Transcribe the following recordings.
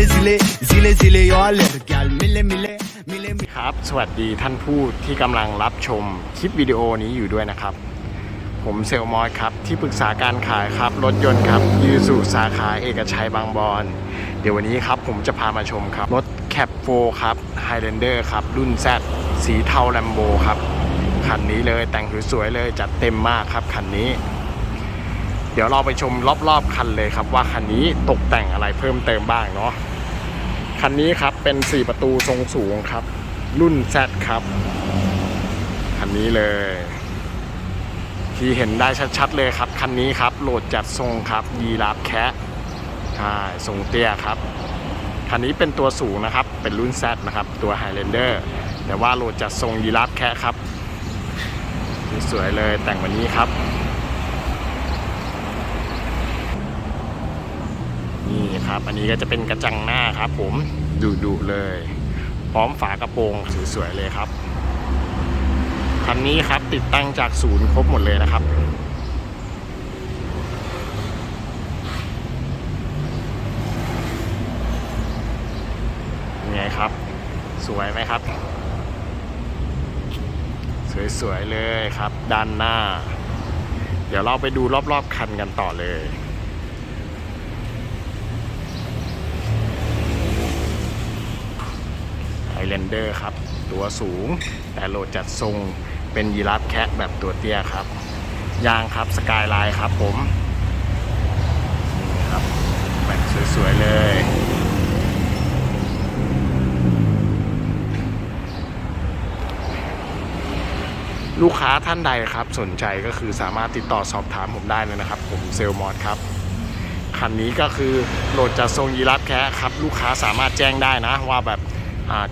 zile zile zile zile eu alerg Al mile mile mile mile ครับ สวัสดีท่านผู้ที่กำลังรับชมคลิปวิดีโอนี้อยู่ด้วยนะครับ ผมเซลลมอยครับ ที่ปรึกษาการขายครับ รถยนต์ครับยูสุสาขาเอกชัยบางบอนเดี๋ยววันนี้ครับผมจะพามาชมครับ รถแคปโฟครับ Highlander ครับ รุ่น Z สีเทาแลมโบครับ คันนี้เลยแต่งสวยๆเลยจัดเต็มมากครับคันนี้เดี๋ยวเราไปชมรอบๆคันเลยครับว่าคันนี้ตกแต่งอะไรเพิ่มเติมบ้างเนาะ คันนี้ครับเป็น 4 ประตูทรงสูงครับ รุ่น Z ครับคันนี้เลย ที่เห็นได้ชัดๆเลยครับคันนี้ครับโหลดจัดทรงครับยีราฟแคะใช่ทรงเตี้ยครับคันนี้เป็นตัวสูงนะครับ เป็นรุ่น Z นะครับ ตัว Highlander แต่ว่าโหลดจัดทรงยีราฟแคะครับ สวยเลยแต่งวันนี้ครับ นี่ครับ อันนี้ก็จะเป็นกระจังหน้าครับ ผมดุๆเลย พร้อมฝากระโปรงสวยๆเลยครับคันนี้ครับติดตั้งจากศูนย์ครบหมดเลยนะครับยังไงครับ สวยไหมครับ สวยๆเลยครับ ด้านหน้า เดี๋ยวเราไปดูรอบๆคันกันต่อเลย ไฮแลนเดอร์ครับ ตัวสูง แต่โหลดจัดทรงเป็นยีราฟแคะแบบตัวเตี้ยครับ ยางครับสกายไลน์ครับผมนี่ครับแบบสวยๆเลยลูกค้าท่านใดครับสนใจก็คือสามารถติดต่อสอบถามผมได้เลยนะครับ ผมเซลลมอสครับคันนี้ก็คือโหลดจัดทรงยีราฟแคะครับ ลูกค้าสามารถแจ้งได้นะ ว่าแบบ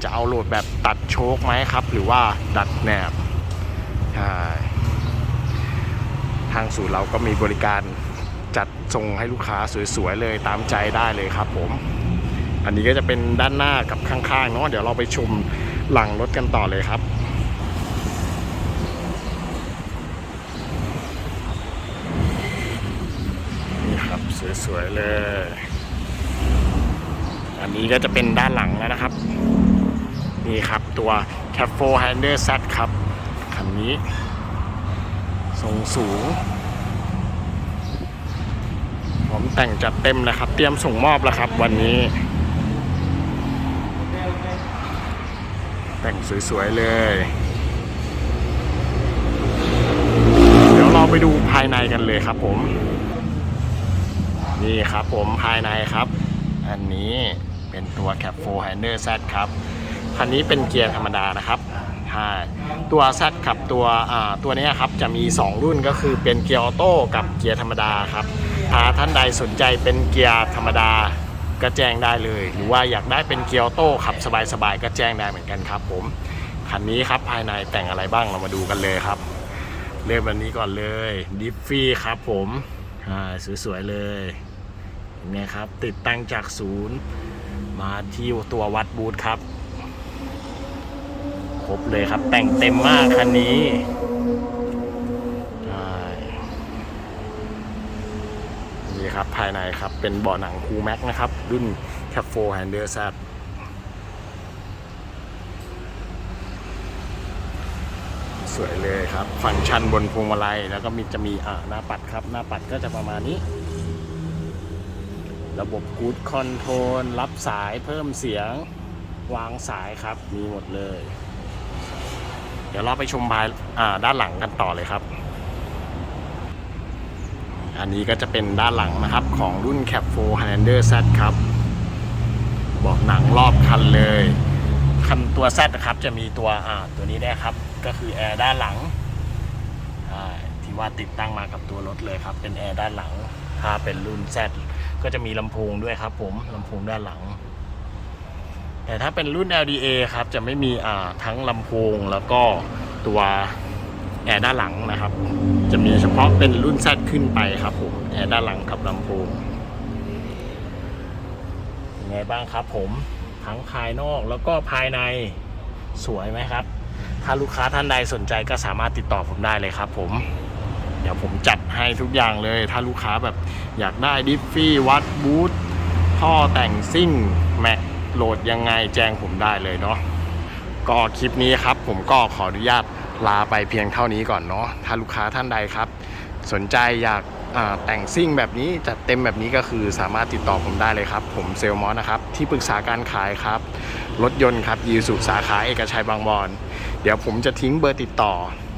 จะเอาโหลดแบบตัดโชคไหมครับ หรือว่าดัดแหนบทางศูนย์เราก็มีบริการจัดทรงให้ลูกค้าสวยๆเลยตามใจได้เลยครับผม อันนี้ก็จะเป็นด้านหน้ากับข้างๆเนาะเดี๋ยวเราไปชมหลังรถกันต่อเลยครับนี่ครับสวยๆเลย อันนี้ก็จะเป็นด้านหลังแล้วนะครับ นี่ครับตัว c a p 4 Hander Z ครับคันนี้ทรงสูงผมแต่งจัดเต็มเลยครับ เตรียมส่งมอบแล้วครับวันนี้ แต่งสวย ๆ เลย เดี๋ยวเราไปดูภายในกันเลยครับผม นี่ครับผมภายในครับ อันนี้เป็นตัว Cap 4 Hander Z ครับ คันนี้เป็นเกียร์ธรรมดานะครับใช่ตัว Z ขับตัวตัวนี้ครับจะมี 2 รุ่นก็คือเป็นเกียร์ออโต้กับเกียร์ธรรมดาครับถ้าท่านใดสนใจเป็นเกียร์ธรรมดาก็แจ้งได้เลย หรือว่าอยากได้เป็นเกียร์ออโต้ขับสบายๆก็แจ้งได้เหมือนกันครับ ผมคันนี้ครับภายในแต่งอะไรบ้างเรามาดูกันเลยครับ เริ่มวันนี้ก่อนเลยดิฟฟี่ครับ ผมสวยๆเลยเห็นไหมครับ ติดตั้งจากศูนย์มาที่ตัววัดบูธครับ ครบเลยครับ แต่งเต็มมากคันนี้ใช่นี่ครับภายในครับ เป็นเบาะหนังคูแม็กนะครับ รุ่น c a p 4 Hander Z สวยเลยครับ ฟังก์ชันบนพวงมาลัย แล้วก็มีจะมีอ่าหน้าปัดครับ หน้าปัดก็จะประมาณนี้ ระบบกูดคอนโทรลรับสายเพิ่มเสียงวางสายครับ มีหมดเลย เดี๋ยวเราไปชมภายด้านหลังกันต่อเลยครับ อันนี้ก็จะเป็นด้านหลังนะครับของรุ่น Cap 4 Highlander Z ครับ บอกหนังรอบคันเลย คันตัว Z นะครับจะมีตัวอ่าตัวนี้ได้ครับ ก็คือแอร์ด้านหลังที่ว่าติดตั้งมากับตัวรถเลยครับ เป็นแอร์ด้านหลัง ถ้าเป็นรุ่น Z ก็จะมีลำโพงด้วยครับผมลำโพงด้านหลัง แต่ถ้าเป็นรุ่น LDA ครับจะไม่มีอ่าทั้งลำโพงแล้วก็ตัวแอร์ด้านหลังนะครับ จะมีเฉพาะเป็นรุ่น Z ขึ้นไปครับผมแอร์ด้านหลังกับลำโพงยังไงบ้างครับผมทั้งภายนอกแล้วก็ภายในสวยไหมครับ ถ้าลูกค้าท่านใดสนใจก็สามารถติดต่อผมได้เลยครับผม เดี๋ยวผมจัดให้ทุกอย่างเลย ถ้าลูกค้าแบบอยากได้ดิฟฟี่วัดบูทท่อแต่งซิ่งแม็ก โหลดยังไงแจ้งผมได้เลยเนาะก็คลิปนี้ครับ ผมก็ขออนุญาตลาไปเพียงเท่านี้ก่อนเนาะถ้าลูกค้าท่านใดครับ สนใจอยากแต่งซิ่งแบบนี้จัดเต็มแบบนี้ก็คือสามารถติดต่อผมได้เลยครับ ผมเซลลมอสนะครับ ที่ปรึกษาการขายครับ รถยนต์ครับยูสุสาขาเอกชัยบางบอนเดี๋ยวผมจะทิ้งเบอร์ติดต่อ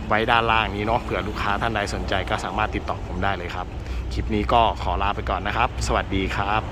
ไว้ด้านล่างนี้เนาะเผื่อลูกค้าท่านใดสนใจก็สามารถติดต่อผมได้เลยครับ คลิปนี้ก็ขอลาไปก่อนนะครับ สวัสดีครับ